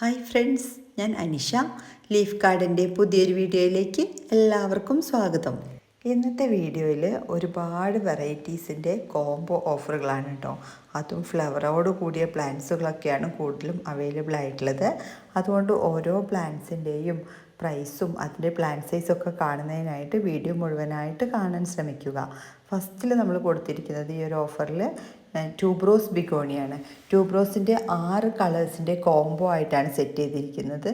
Hi friends ഞാൻ Anisha leaf ഗാർഡന്റെ പുതിയൊരു വീഡിയോയിലേക്ക് എല്ലാവർക്കും സ്വാഗതം. ഇന്നത്തെ വീഡിയോയിൽ ഒരുപാട് വെറൈറ്റീസിന്റെ കോംബോ ഓഫറുകളാണ് കേട്ടോ അതും ഫ്ലവറോട് കൂടിയ പ്ലാന്റ്സുകളൊക്കെയാണ് കൂടുതലും അവൈലബിൾ ആയിട്ടുള്ളത്. അതുകൊണ്ട് ഓരോ പ്ലാന്റ്സിന്റെയും പ്രൈസും അതിന്റെ പ്ലാന്റ് സൈസൊക്കെ കാണുന്നതിനായിട്ട് വീഡിയോ മുഴുവനായിട്ട് കാണാൻ ശ്രമിക്കുക. ഫസ്റ്റിൽ നമ്മൾ കൊടുത്തിരിക്കുന്നത് ഈ ഒരു ഓഫറിൽ ട്യൂബ്രോസ് ബിഗോണിയാണ്. ട്യൂബ്രോസിന്റെ ആറ് കളേഴ്സിന്റെ കോംബോ ആയിട്ടാണ് സെറ്റ് ചെയ്തിരിക്കുന്നത്.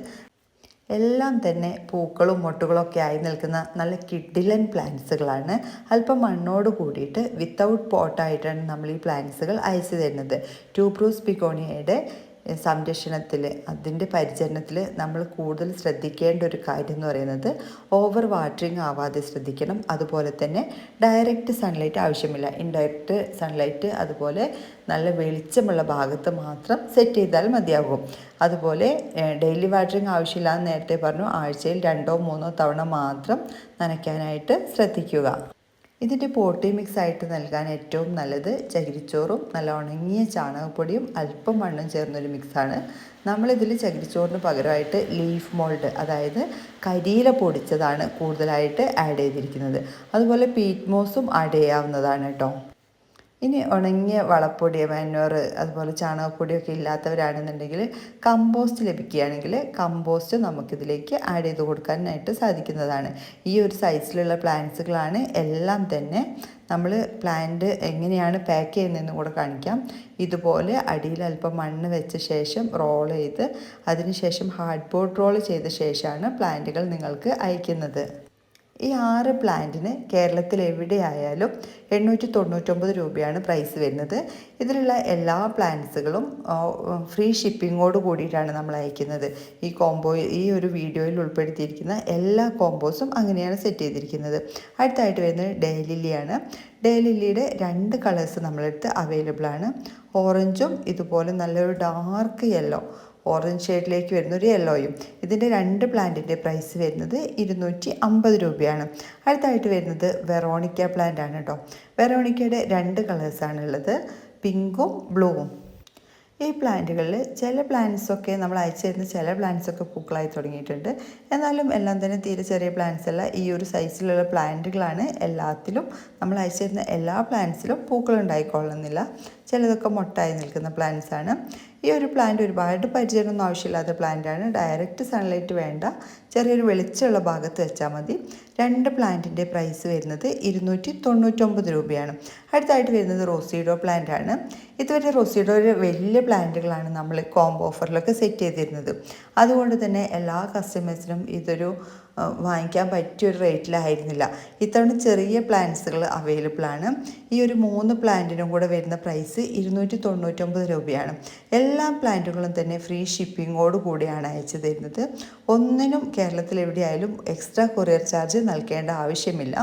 എല്ലാം തന്നെ പൂക്കളും മൊട്ടുകളൊക്കെ ആയി നിൽക്കുന്ന നല്ല കിഡിലൻ പ്ലാന്റ്സുകളാണ് അല്പം മണ്ണോട് കൂടിയിട്ട് വിത്തൗട്ട് പോട്ടായിട്ടാണ് നമ്മൾ ഈ പ്ലാന്റ്സുകൾ അയച്ചു തരുന്നത്. ട്യൂബ്രോസ് ബിഗോണിയയുടെ സംരക്ഷണത്തിൽ അതിന്റെ പരിചരണത്തിൽ നമ്മൾ കൂടുതൽ ശ്രദ്ധിക്കേണ്ട ഒരു കാര്യം എന്ന് പറയുന്നത് ഓവർ വാട്ടറിങ് ആവാതെ ശ്രദ്ധിക്കണം. അതുപോലെ തന്നെ ഡയറക്റ്റ് സൺലൈറ്റ് ആവശ്യമില്ല. ഇൻഡയറക്റ്റ് സൺലൈറ്റ് അതുപോലെ നല്ല വെളിച്ചമുള്ള ഭാഗത്ത് മാത്രം സെറ്റ് ചെയ്താൽ മതിയാകും. അതുപോലെ ഡെയിലി വാട്ടറിങ് ആവശ്യമില്ല എന്ന് നേരത്തെ പറഞ്ഞു ആഴ്ചയിൽ രണ്ടോ മൂന്നോ തവണ മാത്രം നനയ്ക്കാനായിട്ട് ശ്രദ്ധിക്കുക. ഇതിന്റെ പോട്ടി മിക്സ് ആയിട്ട് നൽകാൻ ഏറ്റവും നല്ലത് ചകിരിച്ചോറും നല്ല ഉണങ്ങിയ ചാണകപ്പൊടിയും അല്പം മണ്ണും ചേർന്നൊരു മിക്സാണ്. നമ്മളിതിൽ ചകിരിച്ചോറിന് പകരമായിട്ട് ലീഫ് മോൾഡ് അതായത് കരിയില പൊടിച്ചതാണ് കൂടുതലായിട്ട് ആഡ് ചെയ്തിരിക്കുന്നത്. അതുപോലെ പീറ്റ് മോസും ആഡ് ചെയ്യാവുന്നതാണ് കേട്ടോ. ഇനി ഉണങ്ങിയ വളപ്പൊടി മാനുവർ അതുപോലെ ചാണകപ്പൊടിയൊക്കെ ഇല്ലാത്തവരാണെന്നുണ്ടെങ്കിൽ കമ്പോസ്റ്റ് ലഭിക്കുകയാണെങ്കിൽ കമ്പോസ്റ്റ് നമുക്കിതിലേക്ക് ആഡ് ചെയ്ത് കൊടുക്കാനായിട്ട് സാധിക്കുന്നതാണ്. ഈ ഒരു സൈസിലുള്ള പ്ലാന്റ്സുകളാണ് എല്ലാം തന്നെ നമ്മൾ പ്ലാന്റ് എങ്ങനെയാണ് പാക്ക് ചെയ്യുന്നതെന്ന് കൂടെ കാണിക്കാം. ഇതുപോലെ അടിയിൽ അല്പം മണ്ണ് വെച്ച ശേഷം റോൾ ചെയ്ത് അതിനുശേഷം ഹാർഡ് ബോർഡ് റോൾ ചെയ്ത ശേഷമാണ് പ്ലാന്റുകൾ നിങ്ങൾക്ക് അയക്കുന്നത്. ഈ ആറ് പ്ലാന്റിന് കേരളത്തിൽ എവിടെയായാലും എണ്ണൂറ്റി തൊണ്ണൂറ്റൊമ്പത് രൂപയാണ് പ്രൈസ് വരുന്നത്. ഇതിലുള്ള എല്ലാ പ്ലാന്റ്സുകളും ഫ്രീ ഷിപ്പിങ്ങോട് കൂടിയിട്ടാണ് നമ്മൾ അയക്കുന്നത്. ഈ കോംബോ ഈ ഒരു വീഡിയോയിൽ ഉൾപ്പെടുത്തിയിരിക്കുന്ന എല്ലാ കോംബോസും അങ്ങനെയാണ് സെറ്റ് ചെയ്തിരിക്കുന്നത്. അടുത്തായിട്ട് വരുന്നത് ഡേലില്ലിയാണ് ഡേലിലിയുടെ രണ്ട് കളേഴ്സ് നമ്മളെടുത്ത് അവൈലബിൾ ആണ് ഓറഞ്ചും ഇതുപോലെ നല്ലൊരു ഡാർക്ക് യെല്ലോ. ഓറഞ്ച് ഷെയ്ഡിലേക്ക് വരുന്ന ഒരു യെല്ലോയും. ഇതിന്റെ രണ്ട് പ്ലാന്റിന്റെ പ്രൈസ് വരുന്നത് ഇരുന്നൂറ്റി അമ്പത് രൂപയാണ്. അടുത്തായിട്ട് വരുന്നത് വെറോണിക്ക പ്ലാന്റ് ആണ് കേട്ടോ വെറോണിക്കയുടെ രണ്ട് കളേഴ്സാണ് ഉള്ളത്. പിങ്കും ബ്ലൂവും. ഈ പ്ലാന്റുകളിൽ ചില പ്ലാന്റ്സൊക്കെ നമ്മൾ അയച്ചു തരുന്ന ചില പ്ലാന്റ്സൊക്കെ പൂക്കളായി തുടങ്ങിയിട്ടുണ്ട്. എന്നാലും എല്ലാം തന്നെ തീരെ ചെറിയ പ്ലാന്റ്സ് അല്ല. ഈ ഒരു സൈസിലുള്ള പ്ലാന്റുകളാണ് എല്ലാത്തിലും നമ്മൾ അയച്ചു തരുന്ന എല്ലാ പ്ലാന്റ്സിലും പൂക്കളുണ്ടായിക്കൊള്ളുന്നില്ല ചിലതൊക്കെ മൊട്ടായി നിൽക്കുന്ന പ്ലാന്റ്സാണ് ഈ ഒരു പ്ലാന്റ് ഒരുപാട് പരിചയമൊന്നും ആവശ്യമില്ലാത്ത പ്ലാന്റാണ് ഡയറക്റ്റ് സൺലൈറ്റ് വേണ്ട. ചെറിയൊരു വെളിച്ചമുള്ള ഭാഗത്ത് വെച്ചാൽ മതി. രണ്ട് പ്ലാന്റിന്റെ പ്രൈസ് വരുന്നത് ഇരുന്നൂറ്റി തൊണ്ണൂറ്റൊമ്പത് രൂപയാണ്. അടുത്തായിട്ട് വരുന്നത് റോസിഡോ പ്ലാന്റ് ആണ്. ഇതുവരെ റോസിഡോയുടെ വലിയ പ്ലാന്റുകളാണ് നമ്മൾ കോംബോ ഓഫറിലൊക്കെ സെറ്റ് ചെയ്തിരുന്നത്. അതുകൊണ്ട് തന്നെ എല്ലാ കസ്റ്റമേഴ്സിനും ഇതൊരു വാങ്ങിക്കാൻ പറ്റിയ ഒരു റേറ്റിലായിരുന്നില്ല. ഇത്തവണ ചെറിയ പ്ലാന്റ്സുകൾ അവൈലബിൾ ആണ് ഈ ഒരു മൂന്ന് പ്ലാന്റിനും കൂടെ വരുന്ന പ്രൈസ് ഇരുന്നൂറ്റി തൊണ്ണൂറ്റൊമ്പത് രൂപയാണ്. എല്ലാ പ്ലാന്റുകളും തന്നെ ഫ്രീ ഷിപ്പിങ്ങോട് കൂടിയാണ് അയച്ചു തരുന്നത്. ഒന്നിനും കേരളത്തിൽ എവിടെയായാലും എക്സ്ട്രാ കൊറിയർ ചാർജ് നൽകേണ്ട ആവശ്യമില്ല.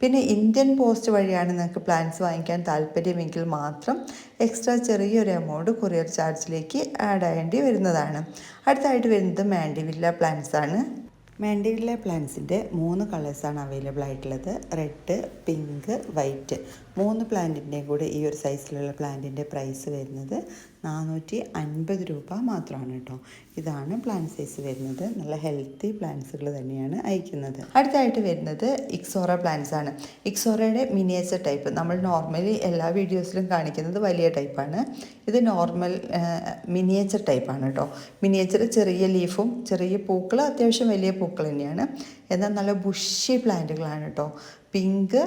പിന്നെ ഇന്ത്യൻ പോസ്റ്റ് വഴിയാണ് നിങ്ങൾക്ക് പ്ലാന്റ്സ് വാങ്ങിക്കാൻ താല്പര്യമെങ്കിൽ മാത്രം എക്സ്ട്രാ ചെറിയൊരു എമൗണ്ട് കൊറിയർ ചാർജിലേക്ക് ആഡ് ആയേണ്ടി വരുന്നതാണ്. അടുത്തായിട്ട് വരുന്നത് മാൻഡിവില്ല പ്ലാന്റ്സ് ആണ് മാൻഡിവില്ല പ്ലാന്റ്സിന്റെ മൂന്ന് കളേഴ്സാണ് അവൈലബിൾ ആയിട്ടുള്ളത് റെഡ് പിങ്ക് വൈറ്റ്. മൂന്ന് പ്ലാന്റിന്റെയും കൂടെ ഈ ഒരു സൈസിലുള്ള പ്ലാന്റിന്റെ പ്രൈസ് വരുന്നത് നാനൂറ്റി അൻപത് രൂപ മാത്രമാണ് കേട്ടോ. ഇതാണ് പ്ലാന്റ് സൈസ് വരുന്നത്. നല്ല ഹെൽത്തി പ്ലാന്റ്സുകൾ തന്നെയാണ് അയക്കുന്നത്. അടുത്തായിട്ട് വരുന്നത് ഇക്സോറ പ്ലാന്റ്സ് ആണ്. ഇക്സോറയുടെ മിനിയേച്ചർ ടൈപ്പ്. നമ്മൾ നോർമലി എല്ലാ വീഡിയോസിലും കാണിക്കുന്നത് വലിയ ടൈപ്പാണ്. ഇത് നോർമൽ മിനിയേച്ചർ ടൈപ്പാണ് കേട്ടോ. മിനിയേച്ചർ ചെറിയ ലീഫും ചെറിയ പൂക്കൾ അത്യാവശ്യം വലിയ പൂക്കൾ തന്നെയാണ്. എന്നാൽ നല്ല ബുഷി പ്ലാന്റുകളാണ് കേട്ടോ. പിങ്ക്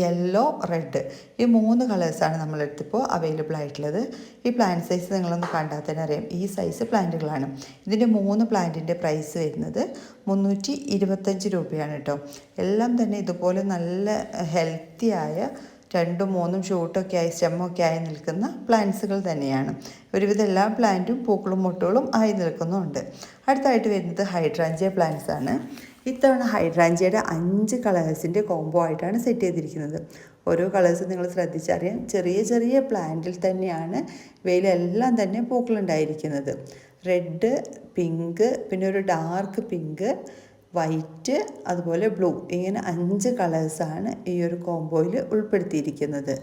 യെല്ലോ റെഡ് ഈ മൂന്ന് കളേഴ്സാണ് നമ്മളെടുത്തിപ്പോൾ അവൈലബിൾ ആയിട്ടുള്ളത്. ഈ പ്ലാന്റ് സൈസ് നിങ്ങളൊന്ന് കണ്ടാൽ തന്നെ അറിയാം. ഈ സൈസ് പ്ലാന്റുകളാണ്. ഇതിന്റെ മൂന്ന് പ്ലാന്റിന്റെ പ്രൈസ് വരുന്നത് മുന്നൂറ്റി ഇരുപത്തഞ്ച് രൂപയാണ് കേട്ടോ. എല്ലാം തന്നെ ഇതുപോലെ നല്ല ഹെൽത്തി ആയ രണ്ടും മൂന്നും ഷൂട്ടൊക്കെ ആയി സ്റ്റെമ്മൊക്കെ ആയി നിൽക്കുന്ന പ്ലാന്റ്സുകൾ തന്നെയാണ്. ഒരുവിധം എല്ലാ പ്ലാന്റും പൂക്കളും മുട്ടുകളും ആയി നിൽക്കുന്നുണ്ട് അടുത്തായിട്ട് വരുന്നത് ഹൈഡ്രാഞ്ചിയ പ്ലാന്റ്സ് ആണ് ഇത്തവണ ഹൈഡ്രാഞ്ചിയുടെ അഞ്ച് കളേഴ്സിന്റെ കോംബോ ആയിട്ടാണ് സെറ്റ് ചെയ്തിരിക്കുന്നത്. ഓരോ കളേഴ്സ് നിങ്ങൾ ശ്രദ്ധിച്ചറിയാം. ചെറിയ ചെറിയ പ്ലാന്റിൽ തന്നെയാണ് ഇവയിലെല്ലാം തന്നെ പൂക്കളുണ്ടായിരിക്കുന്നത്. റെഡ് പിങ്ക് പിന്നെ ഒരു ഡാർക്ക് പിങ്ക് വൈറ്റ് അതുപോലെ ബ്ലൂ ഇങ്ങനെ അഞ്ച് കളേഴ്സാണ് ഈ ഒരു കോംബോയിൽ ഉൾപ്പെടുത്തിയിരിക്കുന്നത്.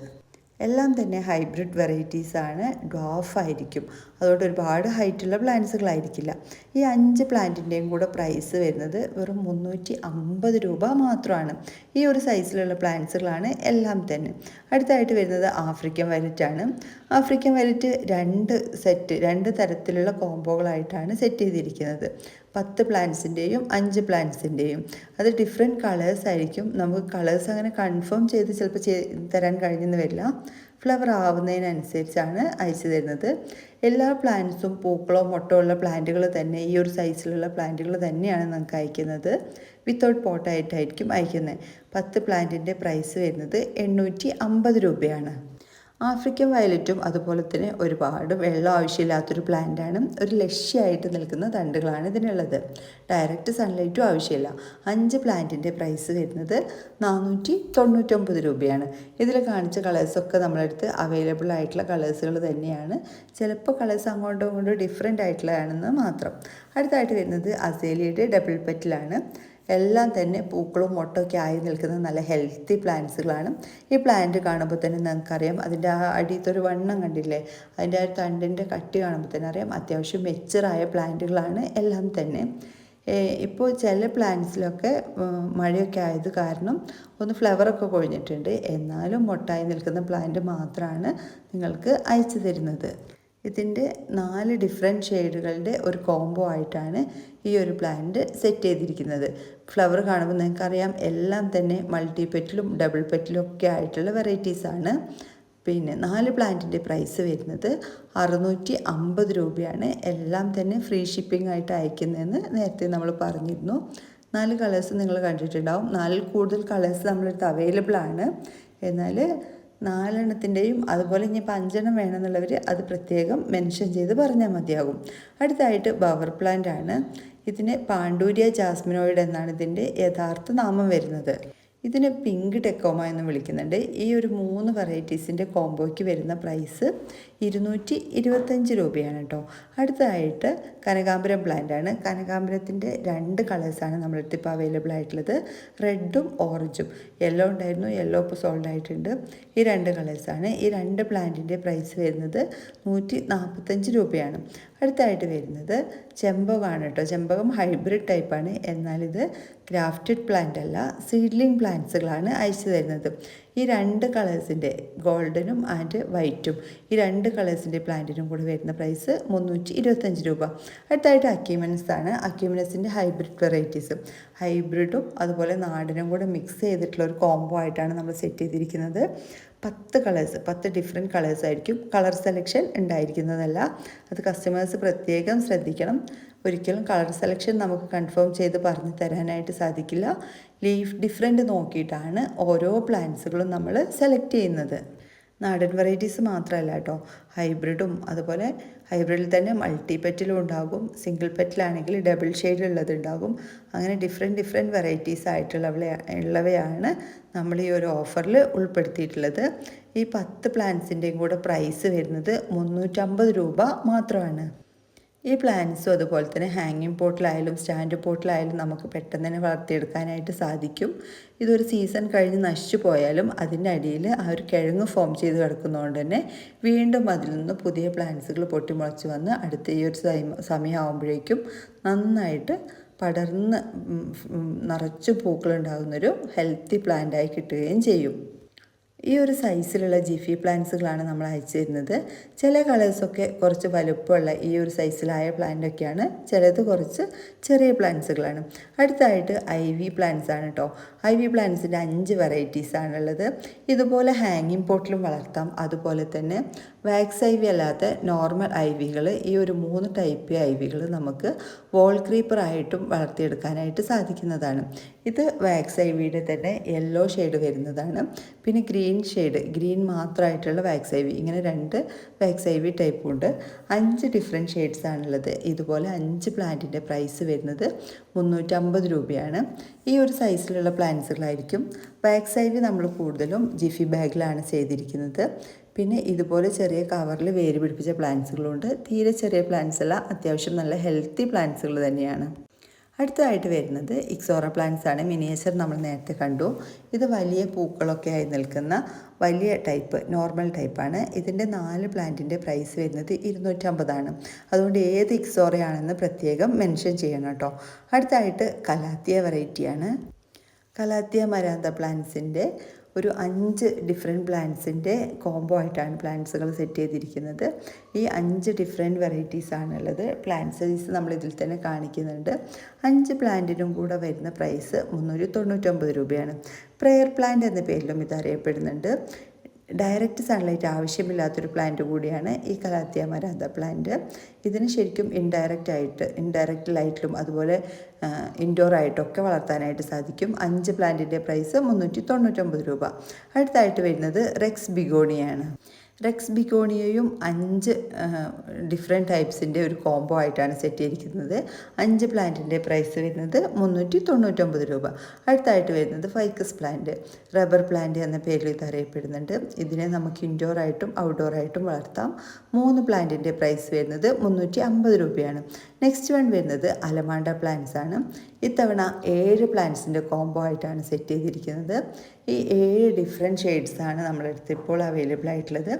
എല്ലാം തന്നെ ഹൈബ്രിഡ് വെറൈറ്റീസ് ആണ്. ഡ്വാഫ് ആയിരിക്കും. അതുകൊണ്ട് ഒരുപാട് ഹൈറ്റുള്ള പ്ലാന്റ്സുകളായിരിക്കില്ല ഈ അഞ്ച് പ്ലാന്റിന്റെയും കൂടെ പ്രൈസ് വരുന്നത് വെറും മുന്നൂറ്റി അമ്പത് രൂപ മാത്രമാണ്. ഈ ഒരു സൈസിലുള്ള പ്ലാന്റ്സുകളാണ് എല്ലാം തന്നെ. അടുത്തായിട്ട് വരുന്നത് ആഫ്രിക്കൻ വെലറ്റാണ് ആഫ്രിക്കൻ വെലറ്റ് രണ്ട് സെറ്റ് രണ്ട് തരത്തിലുള്ള കോംബോകളായിട്ടാണ് സെറ്റ് ചെയ്തിരിക്കുന്നത്. പത്ത് പ്ലാന്റ്സിന്റെയും അഞ്ച് പ്ലാന്റ്സിന്റെയും അത് ഡിഫറെന്റ് കളേഴ്സ് ആയിരിക്കും. നമുക്ക് കളേഴ്സ് അങ്ങനെ കൺഫേം ചെയ്ത് ചിലപ്പോൾ തരാൻ കഴിഞ്ഞെന്ന് വരില്ല. ഫ്ലവർ ആവുന്നതിനനുസരിച്ചാണ് അയച്ചു തരുന്നത്. എല്ലാ പ്ലാന്റ്സും പൂക്കളോ മുട്ടോ ഉള്ള പ്ലാന്റുകൾ തന്നെ ഈ ഒരു സൈസിലുള്ള പ്ലാന്റുകൾ തന്നെയാണ് നമുക്ക് അയക്കുന്നത്. വിത്തൗട്ട് പോട്ടായിട്ടായിരിക്കും അയക്കുന്നത്. പത്ത് പ്ലാന്റിന്റെ പ്രൈസ് വരുന്നത് എണ്ണൂറ്റി അമ്പത് രൂപയാണ്. ആഫ്രിക്കൻ വയലറ്റും അതുപോലെ തന്നെ ഒരുപാട് വെള്ളം ആവശ്യമില്ലാത്തൊരു പ്ലാന്റാണ്. ഒരു ലക്ഷ്യമായിട്ട് നിൽക്കുന്ന തണ്ടുകളാണ് ഇതിനുള്ളത്. ഡയറക്റ്റ് സൺലൈറ്റും ആവശ്യമില്ല. അഞ്ച് പ്ലാന്റിന്റെ പ്രൈസ് വരുന്നത് നാനൂറ്റി തൊണ്ണൂറ്റൊമ്പത് രൂപയാണ്. ഇതിൽ കാണിച്ച കളേഴ്സൊക്കെ നമ്മളടുത്ത് അവൈലബിൾ ആയിട്ടുള്ള കളേഴ്സുകൾ തന്നെയാണ്. ചിലപ്പോൾ കളേഴ്സ് അങ്ങോട്ടും ഇങ്ങോട്ടും ഡിഫറെന്റ് ആയിട്ടുള്ളതാണെന്ന് മാത്രം. അടുത്തായിട്ട് വരുന്നത് അസേലിയുടെ ഡബിൾ പെറ്റിലാണ് എല്ലാം തന്നെ പൂക്കളും മുട്ടൊക്കെ ആയി നിൽക്കുന്ന നല്ല ഹെൽത്തി പ്ലാന്റ്സുകളാണ് ഈ പ്ലാന്റ് കാണുമ്പോൾ തന്നെ നിങ്ങൾക്കറിയാം അതിന്റെ ആ അടിയത്തൊരു വണ്ണം കണ്ടില്ലേ അതിന്റെ ആ തണ്ടിന്റെ കട്ടി കാണുമ്പോൾ തന്നെ അറിയാം അത്യാവശ്യം മെച്ചറായ പ്ലാന്റുകളാണ് എല്ലാം തന്നെ. ഇപ്പോൾ ചില പ്ലാന്റ്സിലൊക്കെ മഴയൊക്കെ ആയത് കാരണം ഒന്ന് ഫ്ലവറൊക്കെ കൊഴിഞ്ഞിട്ടുണ്ട്. എന്നാലും മുട്ടായി നിൽക്കുന്ന പ്ലാന്റ് മാത്രമാണ് നിങ്ങൾക്ക് അയച്ചു തരുന്നത്. ഇതിന്റെ നാല് ഡിഫറെന്റ് ഷെയ്ഡുകളുടെ ഒരു കോംബോ ആയിട്ടാണ് ഈ ഒരു പ്ലാന്റ് സെറ്റ് ചെയ്തിരിക്കുന്നത്. ഫ്ലവർ കാണുമ്പോൾ നിങ്ങൾക്കറിയാം എല്ലാം തന്നെ മൾട്ടി പെറ്റിലും ഡബിൾ പെറ്റിലും ഒക്കെ ആയിട്ടുള്ള വെറൈറ്റീസാണ് പിന്നെ നാല് പ്ലാന്റിന്റെ പ്രൈസ് വരുന്നത് അറുന്നൂറ്റി അമ്പത് രൂപയാണ്. എല്ലാം തന്നെ ഫ്രീ ഷിപ്പിംഗ് ആയിട്ട് അയക്കുന്നതെന്ന് നേരത്തെ നമ്മൾ പറഞ്ഞിരുന്നു. നാല് കളേഴ്സ് നിങ്ങൾ കണ്ടിട്ടുണ്ടാവും. നാലിൽ കൂടുതൽ കളേഴ്സ് നമ്മളടുത്ത് അവൈലബിൾ ആണ്. എന്നാൽ നാലെണ്ണത്തിന്റെയും അതുപോലെ ഇനി അഞ്ചെണ്ണം വേണമെന്നുള്ളവർ അത് പ്രത്യേകം മെൻഷൻ ചെയ്ത് പറഞ്ഞാൽ മതിയാകും. അടുത്തായിട്ട് ബവർ പ്ലാന്റ് ആണ്. ഇതിന് പാണ്ഡൂര്യ ജാസ്മിനോയിഡ് എന്നാണ് ഇതിന്റെ യഥാർത്ഥ നാമം വരുന്നത്. ഇതിന് പിങ്ക് ടെക്കോമ എന്ന് വിളിക്കുന്നുണ്ട്. ഈ ഒരു മൂന്ന് വെറൈറ്റീസിന്റെ കോംബോയ്ക്ക് വരുന്ന പ്രൈസ് ഇരുന്നൂറ്റി ഇരുപത്തഞ്ച് രൂപയാണ് കേട്ടോ. അടുത്തതായിട്ട് പ്ലാന്റ് ആണ് കനകാമ്പരത്തിന്റെ രണ്ട് കളേഴ്സാണ് നമ്മളടുത്ത് ഇപ്പോൾ അവൈലബിൾ ആയിട്ടുള്ളത്. റെഡും ഓറഞ്ചും. യെല്ലോ ഉണ്ടായിരുന്നു യെല്ലോ ഇപ്പോൾ സോൾഡ് ആയിട്ടുണ്ട്. ഈ രണ്ട് കളേഴ്സാണ്. ഈ രണ്ട് പ്ലാന്റിന്റെ പ്രൈസ് വരുന്നത് നൂറ്റി നാൽപ്പത്തഞ്ച് രൂപയാണ്. അടുത്തായിട്ട് വരുന്നത് ചെമ്പകമാണ് കേട്ടോ. ചെമ്പകം ഹൈബ്രിഡ് ടൈപ്പാണ് എന്നാലിത് ഗ്രാഫ്റ്റഡ് പ്ലാന്റ് അല്ല സീഡ്ലിംഗ് പ്ലാന്റ്സുകളാണ് അയച്ചു തരുന്നത്. ഈ രണ്ട് കളേഴ്സിന്റെ ഗോൾഡനും ആൻഡ് വൈറ്റും ഈ രണ്ട് കളേഴ്സിന്റെ പ്ലാന്റിനും കൂടി വരുന്ന പ്രൈസ് മുന്നൂറ്റി ഇരുപത്തഞ്ച് രൂപ. അടുത്തായിട്ട് അക്യൂമൻസ് ആണ്. അക്യൂമനസിന്റെ ഹൈബ്രിഡ് വെറൈറ്റീസ് ഹൈബ്രിഡും അതുപോലെ നാടനും കൂടെ മിക്സ് ചെയ്തിട്ടുള്ള ഒരു കോംബോ ആയിട്ടാണ് നമ്മൾ സെറ്റ് ചെയ്തിരിക്കുന്നത്. പത്ത് കളേഴ്സ് പത്ത് ഡിഫറെന്റ് കളേഴ്സ് ആയിരിക്കും കളർ സെലക്ഷൻ ഉണ്ടായിരിക്കുന്നതല്ല. അത് കസ്റ്റമേഴ്സ് പ്രത്യേകം ശ്രദ്ധിക്കണം. ഒരിക്കലും കളർ സെലക്ഷൻ നമുക്ക് കൺഫേം ചെയ്ത് പറഞ്ഞു തരാനായിട്ട് സാധിക്കില്ല. ലീഫ് ഡിഫറെന്റ് നോക്കിയിട്ടാണ് ഓരോ പ്ലാന്റ്സുകളും നമ്മൾ സെലക്ട് ചെയ്യുന്നത്. നാടൻ വെറൈറ്റീസ് മാത്രമല്ല കേട്ടോ. ഹൈബ്രിഡും അതുപോലെ ഹൈബ്രിഡിൽ തന്നെ മൾട്ടി പെറ്റിലും ഉണ്ടാകും. സിംഗിൾ പെറ്റിലാണെങ്കിൽ ഡബിൾ ഷെയ്ഡിലുള്ളത് ഉണ്ടാകും. അങ്ങനെ ഡിഫറെന്റ് ഡിഫറെന്റ് വെറൈറ്റീസ് ആയിട്ടുള്ള ഉള്ളവയാണ് നമ്മൾ ഈ ഒരു ഓഫറിൽ ഉൾപ്പെടുത്തിയിട്ടുള്ളത്. ഈ പത്ത് പ്ലാന്റ്സിന്റെയും കൂടെ പ്രൈസ് വരുന്നത് മുന്നൂറ്റമ്പത് രൂപ മാത്രമാണ്. ഈ പ്ലാന്റ്സും അതുപോലെ തന്നെ ഹാങ്ങിങ് പോട്ടിലായാലും സ്റ്റാൻഡ് പോട്ടിലായാലും നമുക്ക് പെട്ടെന്ന് തന്നെ വളർത്തിയെടുക്കാനായിട്ട് സാധിക്കും. ഇതൊരു സീസൺ കഴിഞ്ഞ് നശിച്ചു പോയാലും അതിന്റെ അടിയിൽ ആ ഒരു കിഴങ്ങ് ഫോം ചെയ്ത് കിടക്കുന്നതുകൊണ്ട് തന്നെ വീണ്ടും അതിൽ നിന്ന് പുതിയ പ്ലാന്റ്സുകൾ പൊട്ടിമുളച്ച് വന്ന് അടുത്ത ഈ ഒരു സമയമാകുമ്പോഴേക്കും നന്നായിട്ട് പടർന്ന് നിറച്ച് പൂക്കളുണ്ടാകുന്നൊരു ഹെൽത്തി പ്ലാന്റായി കിട്ടുകയും ചെയ്യും. ഈ ഒരു സൈസിലുള്ള ജിഫി പ്ലാന്റ്സുകളാണ് നമ്മൾ അയച്ചു തരുന്നത്. ചില കളേഴ്സൊക്കെ കുറച്ച് വലുപ്പമുള്ള ഈ ഒരു സൈസിലായ പ്ലാന്റൊക്കെയാണ് ചിലത് കുറച്ച് ചെറിയ പ്ലാന്റ്സുകളാണ് അടുത്തായിട്ട് ഐ വി പ്ലാന്റ്സ് ആണ് കേട്ടോ ഐ വി പ്ലാന്റ്സിന്റെ അഞ്ച് വെറൈറ്റീസ് ആണുള്ളത്. ഇതുപോലെ ഹാങ്ങിങ് പോട്ടിലും വളർത്താം. അതുപോലെ തന്നെ വാക്സ് ഐ വി അല്ലാത്ത നോർമൽ ഐ വികൾ ഈ ഒരു മൂന്ന് ടൈപ്പ് ഐ വികൾ നമുക്ക് വോൾ ക്രീപ്പറായിട്ടും വളർത്തിയെടുക്കാനായിട്ട് സാധിക്കുന്നതാണ്. ഇത് വാക്സ് ഐ വിയുടെ തന്നെ യെല്ലോ ഷെയ്ഡ് വരുന്നതാണ്. പിന്നെ ഗ്രീൻ ഷെയ്ഡ് ഗ്രീൻ മാത്രമായിട്ടുള്ള വാക്സ് ഐ വി. ഇങ്ങനെ രണ്ട് വാക്സ് ഐ വി ടൈപ്പും ഉണ്ട്. അഞ്ച് ഡിഫറെന്റ് ഷെയ്ഡ്സ് ആണുള്ളത്. ഇതുപോലെ അഞ്ച് പ്ലാന്റിന്റെ പ്രൈസ് വരുന്നത് മുന്നൂറ്റമ്പത് രൂപയാണ്. ഈ ഒരു സൈസിലുള്ള പ്ലാന്റ്സുകളായിരിക്കും. വാക്സ് ഐ വി നമ്മൾ കൂടുതലും ജിഫി ബാഗിലാണ് ചെയ്തിരിക്കുന്നത്. പിന്നെ ഇതുപോലെ ചെറിയ കവറിൽ വേര് പിടിപ്പിച്ച പ്ലാന്റ്സുകളുണ്ട് തീരെ ചെറിയ പ്ലാന്റ്സ് അല്ല അത്യാവശ്യം നല്ല ഹെൽത്തി പ്ലാന്റ്സുകൾ തന്നെയാണ്. അടുത്തതായിട്ട് വരുന്നത് ഇക്സോറ പ്ലാന്റ്സ് ആണ്. മിനിയേച്ചർ നമ്മൾ നേരത്തെ കണ്ടു. ഇത് വലിയ പൂക്കളൊക്കെ ആയി നിൽക്കുന്ന വലിയ ടൈപ്പ് നോർമൽ ടൈപ്പാണ് ഇതിന്റെ നാല് പ്ലാന്റിന്റെ പ്രൈസ് വരുന്നത് ഇരുന്നൂറ്റമ്പതാണ്. അതുകൊണ്ട് ഏത് ഇക്സോറയാണെന്ന് പ്രത്യേകം മെൻഷൻ ചെയ്യണം കേട്ടോ. അടുത്തായിട്ട് കലാത്തിയ വെറൈറ്റിയാണ് കലാത്തിയ മരാന്ത പ്ലാന്റ്സിന്റെ ഒരു അഞ്ച് ഡിഫറെന്റ് പ്ലാന്റ്സിന്റെ കോംബോ ആയിട്ടാണ് പ്ലാന്റ്സുകൾ സെറ്റ് ചെയ്തിരിക്കുന്നത്. ഈ അഞ്ച് ഡിഫറെന്റ് വെറൈറ്റീസ് ആണുള്ളത്. പ്ലാന്റ് സൈസ് നമ്മൾ ഇതിൽ തന്നെ കാണിക്കുന്നുണ്ട്. അഞ്ച് പ്ലാന്റിനും കൂടെ വരുന്ന പ്രൈസ് മുന്നൂറ്റി തൊണ്ണൂറ്റൊമ്പത് രൂപയാണ്. പ്രെയർ പ്ലാന്റ് എന്ന പേരിലും ഇത് അറിയപ്പെടുന്നുണ്ട്. ഡയറക്റ്റ് സൺലൈറ്റ് ആവശ്യമില്ലാത്തൊരു പ്ലാന്റ് കൂടിയാണ് ഈ കലാത്തിയ മരാന്ത പ്ലാന്റ് ഇതിന് ശരിക്കും ഇൻഡയറക്റ്റ് ആയിട്ട് ഇൻഡയറക്റ്റ് ലൈറ്റിലും അതുപോലെ ഇൻഡോർ ആയിട്ടൊക്കെ വളർത്താനായിട്ട് സാധിക്കും. അഞ്ച് പ്ലാന്റിന്റെ പ്രൈസ് മുന്നൂറ്റി തൊണ്ണൂറ്റൊമ്പത് രൂപ. അടുത്തായിട്ട് വരുന്നത് റെക്സ് ബിഗോണിയാണ് റെക്സ് ബിഗോണിയയും അഞ്ച് ഡിഫറെന്റ് ടൈപ്സിന്റെ ഒരു കോംബോ ആയിട്ടാണ് സെറ്റ് ചെയ്തിരിക്കുന്നത്. അഞ്ച് പ്ലാന്റിന്റെ പ്രൈസ് വരുന്നത് മുന്നൂറ്റി തൊണ്ണൂറ്റൊമ്പത് രൂപ. അടുത്തായിട്ട് വരുന്നത് ഫൈക്കസ് പ്ലാന്റ് റബ്ബർ പ്ലാന്റ് എന്ന പേരിൽ ഇത് അറിയപ്പെടുന്നുണ്ട്. ഇതിനെ നമുക്ക് ഇൻഡോർ ആയിട്ടും ഔട്ട്ഡോർ ആയിട്ടും വളർത്താം. മൂന്ന് പ്ലാന്റിന്റെ പ്രൈസ് വരുന്നത് മുന്നൂറ്റി അമ്പത് രൂപയാണ്. നെക്സ്റ്റ് വൺ വരുന്നത് അലമാണ്ട പ്ലാന്റ്സ് ആണ്. ഇത്തവണ ഏഴ് പ്ലാന്റ്സിന്റെ കോംബോ ആയിട്ടാണ് സെറ്റ് ചെയ്തിരിക്കുന്നത്. ഈ ഏഴ് ഡിഫറെന്റ് ഷെയ്ഡ്സാണ് നമ്മളടുത്ത് ഇപ്പോൾ അവൈലബിൾ ആയിട്ടുള്ളത്.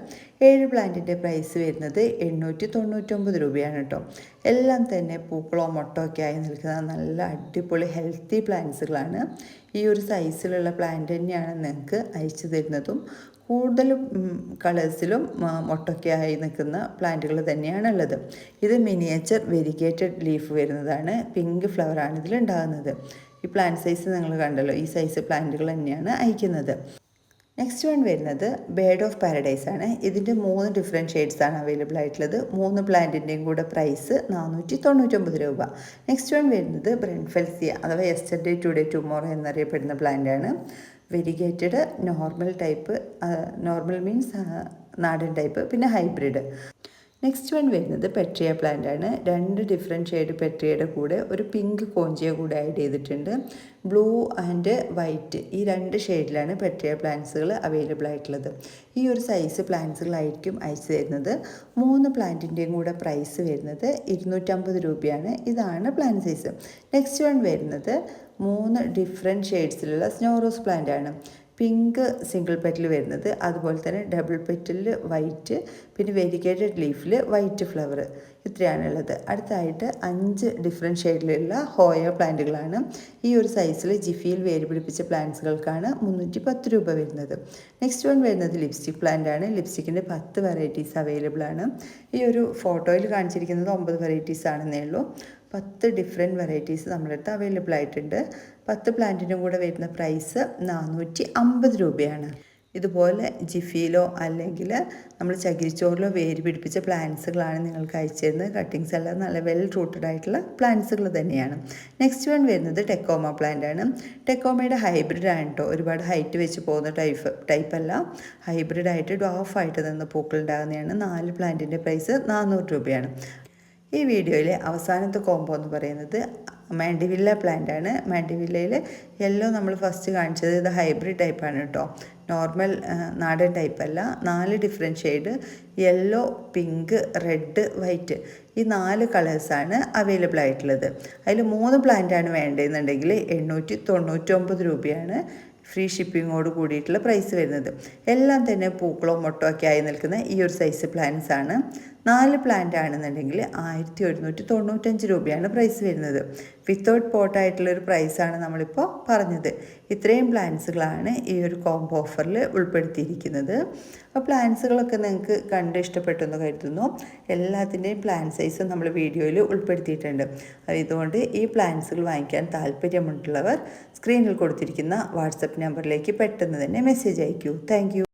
ഏഴ് പ്ലാന്റിന്റെ പ്രൈസ് വരുന്നത് എണ്ണൂറ്റി തൊണ്ണൂറ്റൊമ്പത് രൂപയാണ് കേട്ടോ എല്ലാം തന്നെ പൂക്കളോ മൊട്ടോ ഒക്കെ ആയി നിൽക്കുന്ന നല്ല അടിപൊളി ഹെൽത്തി പ്ലാന്റ്സുകളാണ് ഈ ഒരു സൈസിലുള്ള പ്ലാന്റ് തന്നെയാണ് നിങ്ങൾക്ക് അയച്ചു തരുന്നതും കൂടുതലും കളേഴ്സിലും ആയി നിൽക്കുന്ന പ്ലാന്റുകൾ തന്നെയാണ് ഉള്ളത് ഇത് മിനിയേച്ചർ വെരിഗേറ്റഡ് ലീഫ് വരുന്നതാണ്. പിങ്ക് ഫ്ലവറാണ് ഇതിലുണ്ടാകുന്നത്. ഈ പ്ലാന്റ് സൈസ് നിങ്ങൾ കണ്ടല്ലോ. ഈ സൈസ് പ്ലാന്റുകൾ തന്നെയാണ് അയക്കുന്നത്. നെക്സ്റ്റ് വൺ വരുന്നത് ബേഡ് ഓഫ് പാരഡൈസ് ആണ്. ഇതിന്റെ മൂന്ന് ഡിഫറെന്റ് ആണ് അവൈലബിൾ ആയിട്ടുള്ളത്. മൂന്ന് പ്ലാന്റിന്റെയും കൂടെ പ്രൈസ് നാനൂറ്റി തൊണ്ണൂറ്റൊമ്പത് രൂപ. നെക്സ്റ്റ് വൺ വരുന്നത് ബ്രെൻഫെൽസിയ അഥവാ എസ്റ്റർഡേ ടുഡേ ടുമോറോ എന്നറിയപ്പെടുന്ന പ്ലാന്റാണ് variegated normal type normal means നാടൻ ടൈപ്പ് പിന്നെ ഹൈബ്രിഡ്. നെക്സ്റ്റ് വൺ വരുന്നത് പെട്രിയ പ്ലാന്റ് ആണ്. രണ്ട് ഡിഫറെന്റ് ഷെയ്ഡ് പെട്രിയയുടെ കൂടെ ഒരു പിങ്ക് കോഞ്ചിയ കൂടെ ആഡ് ചെയ്തിട്ടുണ്ട്. ബ്ലൂ ആൻഡ് വൈറ്റ് ഈ രണ്ട് ഷെയ്ഡിലാണ് പെട്രിയ പ്ലാന്റ്സുകൾ അവൈലബിൾ ആയിട്ടുള്ളത്. ഈ ഒരു സൈസ് പ്ലാന്റ്സുകളായിരിക്കും അയച്ചു തരുന്നത് മൂന്ന് പ്ലാന്റിന്റെയും കൂടെ പ്രൈസ് വരുന്നത് ഇരുന്നൂറ്റമ്പത് രൂപയാണ്. ഇതാണ് പ്ലാന്റ് സൈസ് നെക്സ്റ്റ് വൺ വരുന്നത് മൂന്ന് ഡിഫറെന്റ് ഷെയ്ഡ്സിലുള്ള സ്നോ റോസ് പ്ലാന്റ് ആണ്. പിങ്ക് സിംഗിൾ പെറ്റിൽ വരുന്നത് അതുപോലെ തന്നെ ഡബിൾ പെറ്റിൽ വൈറ്റ് പിന്നെ വെരിഗേറ്റഡ് ലീഫിൽ വൈറ്റ് ഫ്ലവർ ഇത്രയാണുള്ളത് അടുത്തായിട്ട് അഞ്ച് ഡിഫറെന്റ് ഷെയ്ഡിലുള്ള ഹോയ പ്ലാന്റുകളാണ് ഈ ഒരു സൈസിൽ ജിഫിയിൽ വേര് പിടിപ്പിച്ച പ്ലാന്റ്സുകൾക്കാണ് മുന്നൂറ്റി പത്ത് രൂപ വരുന്നത്. നെക്സ്റ്റ് വൺ വരുന്നത് ലിപ്സ്റ്റിക് പ്ലാന്റ് ആണ്. ലിപ്സ്റ്റിക്കിന്റെ പത്ത് വെറൈറ്റീസ് അവൈലബിൾ ആണ്. ഈ ഒരു ഫോട്ടോയിൽ കാണിച്ചിരിക്കുന്നത് ഒമ്പത് വെറൈറ്റീസ് ആണെന്നേ ഉള്ളൂ. പത്ത് ഡിഫറെന്റ് വെറൈറ്റീസ് നമ്മുടെ അടുത്ത് അവൈലബിൾ ആയിട്ടുണ്ട്. പത്ത് പ്ലാന്റിനും കൂടെ വരുന്ന പ്രൈസ് നാനൂറ്റി അമ്പത് രൂപയാണ്. ഇതുപോലെ ജിഫിയിലോ അല്ലെങ്കിൽ നമ്മൾ ചകിരിച്ചോറിലോ വേര് പിടിപ്പിച്ച പ്ലാന്റ്സുകളാണ് നിങ്ങൾക്ക് അയച്ചു തരുന്നത് കട്ടിങ്സ് എല്ലാം നല്ല വെൽ റൂട്ടഡ് ആയിട്ടുള്ള പ്ലാന്റ്സുകൾ തന്നെയാണ്. നെക്സ്റ്റ് വൺ വരുന്നത് ടെക്കോമ പ്ലാന്റ് ആണ്. ടെക്കോമയുടെ ഹൈബ്രിഡ് ആണ് കേട്ടോ ഒരുപാട് ഹൈറ്റ് വെച്ച് പോകുന്ന ടൈപ്പ് ടൈപ്പ് അല്ല. ഹൈബ്രിഡ് ആയിട്ട് ഡോഫ് ആയിട്ട് നിന്ന് പൂക്കൾ ഉണ്ടാകുന്നതാണ്. നാല് പ്ലാന്റിന്റെ പ്രൈസ് നാനൂറ് രൂപയാണ്. ഈ വീഡിയോയിലെ അവസാനത്തെ കോംബോ എന്ന് പറയുന്നത് മാൻഡിവില്ല പ്ലാന്റ് ആണ്. മാൻഡിവില്ലയിൽ യെല്ലോ നമ്മൾ ഫസ്റ്റ് കാണിച്ചത് ഇത് ഹൈബ്രിഡ് ടൈപ്പാണ് കേട്ടോ നോർമൽ നാടൻ ടൈപ്പ് അല്ല. നാല് different shade yellow pink red white ഈ നാല് കളേഴ്സാണ് അവൈലബിൾ ആയിട്ടുള്ളത്. അതിൽ മൂന്ന് പ്ലാന്റാണ് വേണ്ടതെന്നുണ്ടെങ്കിൽ എണ്ണൂറ്റി തൊണ്ണൂറ്റൊമ്പത് രൂപയാണ് ഫ്രീ ഷിപ്പിങ്ങോട് കൂടിയിട്ടുള്ള പ്രൈസ് വരുന്നത്. എല്ലാം തന്നെ പൂക്കളോ മൊട്ടോ ഒക്കെ ആയി നിൽക്കുന്ന ഈ ഒരു സൈസ് പ്ലാന്റ്സ് ആണ്. നാല് പ്ലാന്റ് ആണെന്നുണ്ടെങ്കിൽ ആയിരത്തി ഒരുന്നൂറ്റി തൊണ്ണൂറ്റഞ്ച് രൂപയാണ് പ്രൈസ് വരുന്നത് വിത്തൗട്ട് പോട്ടായിട്ടുള്ളൊരു പ്രൈസാണ് നമ്മളിപ്പോൾ പറഞ്ഞത്. ഇത്രയും പ്ലാന്റ്സുകളാണ് ഈ ഒരു കോംബോ ഓഫറിൽ ഉൾപ്പെടുത്തിയിരിക്കുന്നത്. അപ്പോൾ പ്ലാന്റ്സുകളൊക്കെ നിങ്ങൾക്ക് കണ്ട് ഇഷ്ടപ്പെട്ടെന്ന് കരുതുന്നു. എല്ലാത്തിന്റെയും പ്ലാൻ സൈസും നമ്മൾ വീഡിയോയിൽ ഉൾപ്പെടുത്തിയിട്ടുണ്ട്. ഇതുകൊണ്ട് ഈ പ്ലാന്റ്സുകൾ വാങ്ങിക്കാൻ താല്പര്യമുള്ളവർ സ്ക്രീനിൽ കൊടുത്തിരിക്കുന്ന വാട്സപ്പ് നമ്പറിലേക്ക് പെട്ടെന്ന് തന്നെ മെസ്സേജ് അയക്കൂ. താങ്ക്